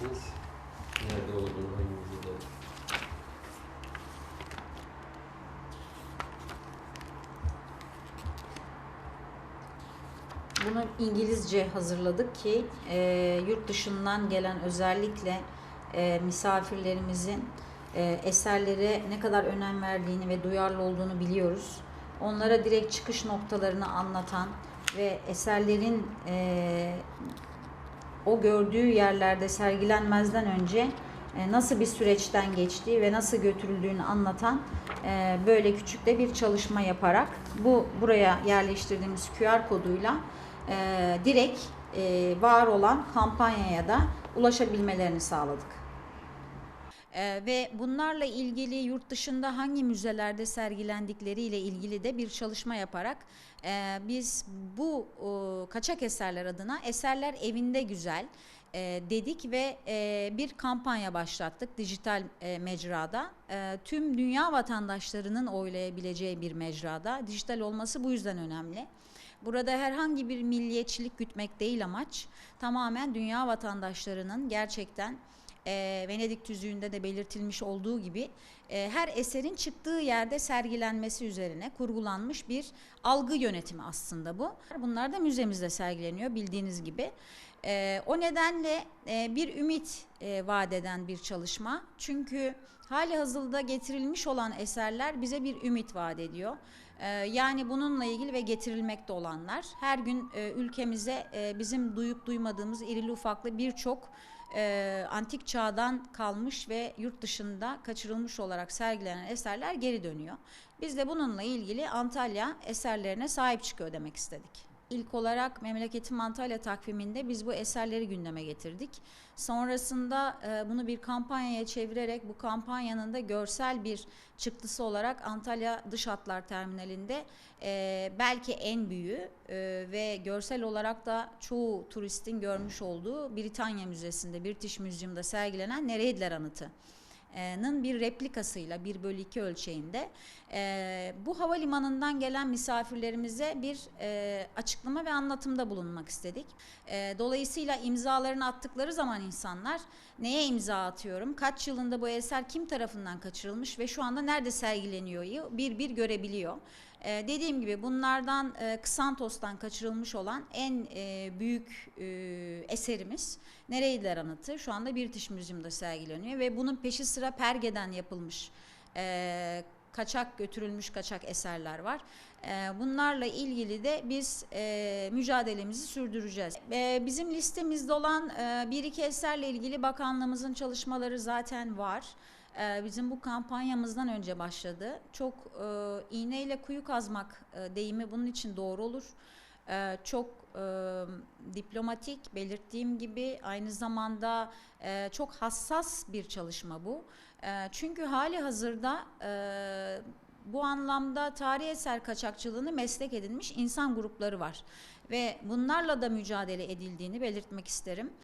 bulabilirsiniz. Nerede olduğunu, hangi müzede Bunu İngilizce hazırladık ki e, yurt dışından gelen özellikle e, misafirlerimizin e, eserlere ne kadar önem verdiğini ve duyarlı olduğunu biliyoruz. Onlara direkt çıkış noktalarını anlatan ve eserlerin e, o gördüğü yerlerde sergilenmezden önce e, nasıl bir süreçten geçtiği ve nasıl götürüldüğünü anlatan e, böyle küçük de bir çalışma yaparak bu buraya yerleştirdiğimiz QR koduyla e, direkt var olan kampanyaya da ulaşabilmelerini sağladık. Ee, ve bunlarla ilgili yurt dışında hangi müzelerde sergilendikleriyle ilgili de bir çalışma yaparak e, biz bu e, kaçak eserler adına eserler evinde güzel e, dedik ve e, bir kampanya başlattık dijital e, mecrada. E, tüm dünya vatandaşlarının oylayabileceği bir mecrada. Dijital olması bu yüzden önemli. Burada herhangi bir milliyetçilik gütmek değil amaç. Tamamen dünya vatandaşlarının gerçekten e, Venedik tüzüğünde de belirtilmiş olduğu gibi e, her eserin çıktığı yerde sergilenmesi üzerine kurgulanmış bir algı yönetimi aslında bu. Bunlar da müzemizde sergileniyor bildiğiniz gibi. E, o nedenle e, bir ümit e, vaat eden bir çalışma. Çünkü hali hazırda getirilmiş olan eserler bize bir ümit vaat ediyor. E, yani bununla ilgili ve getirilmekte olanlar her gün e, ülkemize e, bizim duyup duymadığımız irili ufaklı birçok e, antik çağdan kalmış ve yurt dışında kaçırılmış olarak sergilenen eserler geri dönüyor. Biz de bununla ilgili Antalya eserlerine sahip çıkıyor demek istedik. İlk olarak Memleketim Antalya takviminde biz bu eserleri gündeme getirdik. Sonrasında e, bunu bir kampanyaya çevirerek bu kampanyanın da görsel bir çıktısı olarak Antalya Dış Hatlar Terminali'nde e, belki en büyüğü e, ve görsel olarak da çoğu turistin görmüş olduğu Britanya Müzesi'nde, British Museum'da sergilenen Nereidler Anıtı nın bir replikasıyla 1 bölü 2 ölçeğinde e, bu havalimanından gelen misafirlerimize bir e, açıklama ve anlatımda bulunmak istedik. E, dolayısıyla imzalarını attıkları zaman insanlar neye imza atıyorum, kaç yılında bu eser kim tarafından kaçırılmış ve şu anda nerede sergileniyor bir bir görebiliyor. Ee, dediğim gibi bunlardan e, Kısantos'tan kaçırılmış olan en e, büyük e, eserimiz Nereydiler Anıtı. Şu anda British Museum'da sergileniyor ve bunun peşi sıra Perge'den yapılmış e, kaçak götürülmüş kaçak eserler var. E, bunlarla ilgili de biz e, mücadelemizi sürdüreceğiz. E, bizim listemizde olan bir iki eserle ilgili bakanlığımızın çalışmaları zaten var. Ee, bizim bu kampanyamızdan önce başladı. Çok e, iğneyle kuyu kazmak e, deyimi bunun için doğru olur. E, çok e, diplomatik belirttiğim gibi aynı zamanda e, çok hassas bir çalışma bu. E, çünkü hali hazırda e, bu anlamda tarihi eser kaçakçılığını meslek edinmiş insan grupları var ve bunlarla da mücadele edildiğini belirtmek isterim.